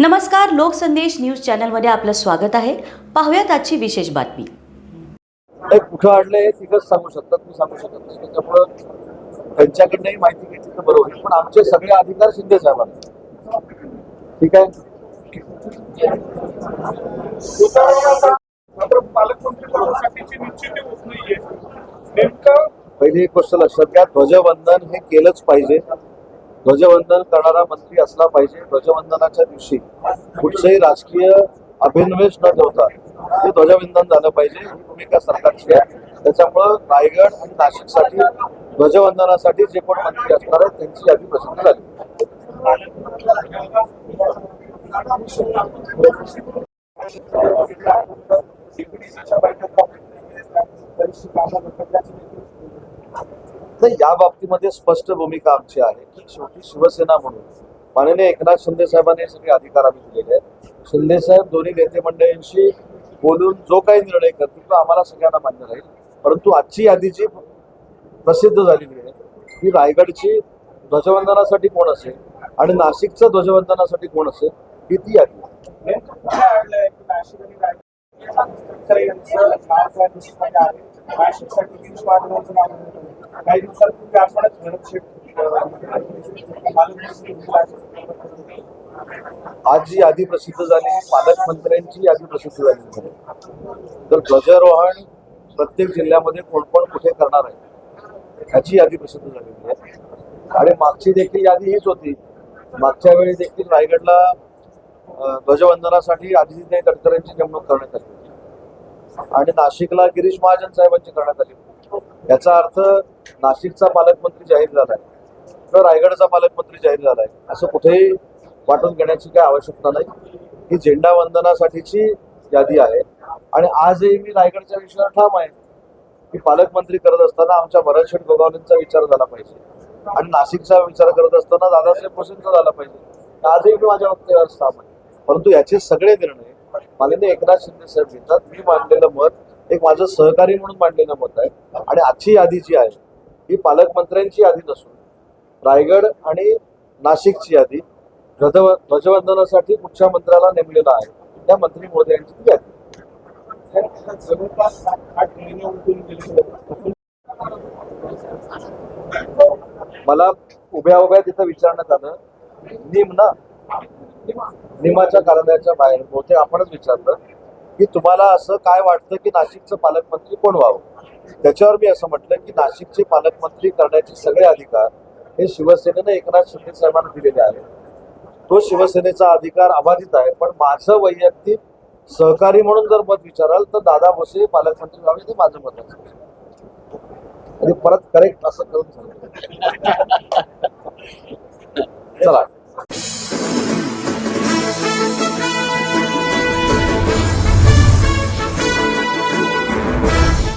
नमस्कार लोकसंदेश न्यूज चॅनलमध्ये आपलं स्वागत आहे. पाहूयात आजची विशेष बातमी. कुठं अडलंय हे तिघच सांगू शकतात मी सांगू शकत नाही. त्याच्यामुळं त्यांच्याकडनंही माहिती घेतली तर बरोबर. पण आमचे सगळे अधिकार शिंदे साहेबांना. ठीक आहे? मात्र पालकमंत्री पदासाठीची निश्चिती होत नाहीये. नेमकं पहिली एक गोष्ट लक्षात घ्या. ध्वजवंदन हे केलंच पाहिजे. ध्वजवंदन करणारा मंत्री असला पाहिजे. ध्वजवंदनाच्या दिवशी कुठचंही राजकीय अभिनवेश न ठेवता हे ध्वजवंदन झालं पाहिजे. ही भूमिका सरकारची आहे. त्याच्यामुळं रायगड आणि नाशिकसाठी ध्वजवंदनासाठी जे कोण मंत्री असणार आहेत त्यांची यादी प्रसिद्ध झाली. आता या बाबतीमध्ये स्पष्ट भूमिका आमची आहे की शेवटी शिवसेना म्हणून माननीय एकनाथ शिंदे साहेबांनी हे सगळे अधिकार आम्ही दिलेले आहेत शिंदे साहेब दोन्ही नेते मंडळींशी बोलून जो काही निर्णय करतील तो आम्हाला सगळ्यांना मान्य राहील परंतु आजची यादी जी प्रसिद्ध झालेली आहे ती रायगडची ध्वजवंदनासाठी कोण असेल आणि नाशिकचं ध्वजवंदनासाठी कोण असेल ही ती यादी आहे. नेमकं यांचं नाव त्या लिस्टमध्ये आहे नाशिकसाठी गिरीश महाजनांचं नाव काही दिवसांपूर्वी आपणच भरत आज जी यादी प्रसिद्ध झाली पालकमंत्र्यांची यादी प्रसिद्ध झाली. आहे तर ध्वजारोहण प्रत्येक जिल्ह्यामध्ये कोण कोण कुठे करणार आहे ह्याची यादी प्रसिद्ध झालेली आहे. आणि मागची देखील यादी हीच होती. मागच्या वेळी देखील रायगडला ध्वजवंदनासाठी आदित्य तटकरेंची नेमणूक करण्यात आली. आणि नाशिकला गिरीश महाजन साहेबांची करण्यात आली. याचा अर्थ नाशिकचा पालकमंत्री जाहीर झालाय किंवा रायगडचा पालकमंत्री जाहीर झालाय असं कुठेही वाटून घेण्याची काही आवश्यकता नाही. ही झेंडा वंदनासाठीची यादी आहे. आणि आजही मी रायगडच्या विषयावर ठाम आहे की पालकमंत्री करत असताना आमच्या भरतशेठ गोगावलेंचा विचार झाला पाहिजे. आणि नाशिकचा विचार करत असताना दादासाहेब भोसेंचा झाला पाहिजे. आजही मी माझ्या वक्तव्यावर ठाम आहे. परंतु याचे सगळे निर्णय माननीय एकनाथ शिंदे साहेब घेतात मी मांडलेलं मत एक माझं सहकारी म्हणून मांडलेलं मत आहे आणि आजची यादी जी आहे ही पालकमंत्र्यांची यादी नसून रायगड आणि नाशिकची यादी ध्वजव ध्वजवंदनासाठी कुठच्या मंत्र्याला नेमलेला आहे त्या मंत्री महोदयांची ती यादी. जवळपास सात आठ महिने गेले मला उभ्या उभ्या तिथं विचारण्यात आलं निम ना निमाच्या कारणाच्या बाहेर बहुतेक आपणच विचारलं की तुम्हाला असं काय वाटतं की नाशिकचं पालकमंत्री कोण व्हावं? त्याच्यावर मी असं म्हटलं की नाशिकचे पालकमंत्री करण्याचे सगळे अधिकार हे शिवसेनेनं एकनाथ शिंदे साहेबांना दिलेले आहेत. तो शिवसेनेचा अधिकार अबाधित आहे पण माझं वैयक्तिक सहकारी म्हणून जर मत विचाराल तर दादा भोसे पालकमंत्री व्हावे हे माझं मत आणि परत करेक्ट असं करून चला.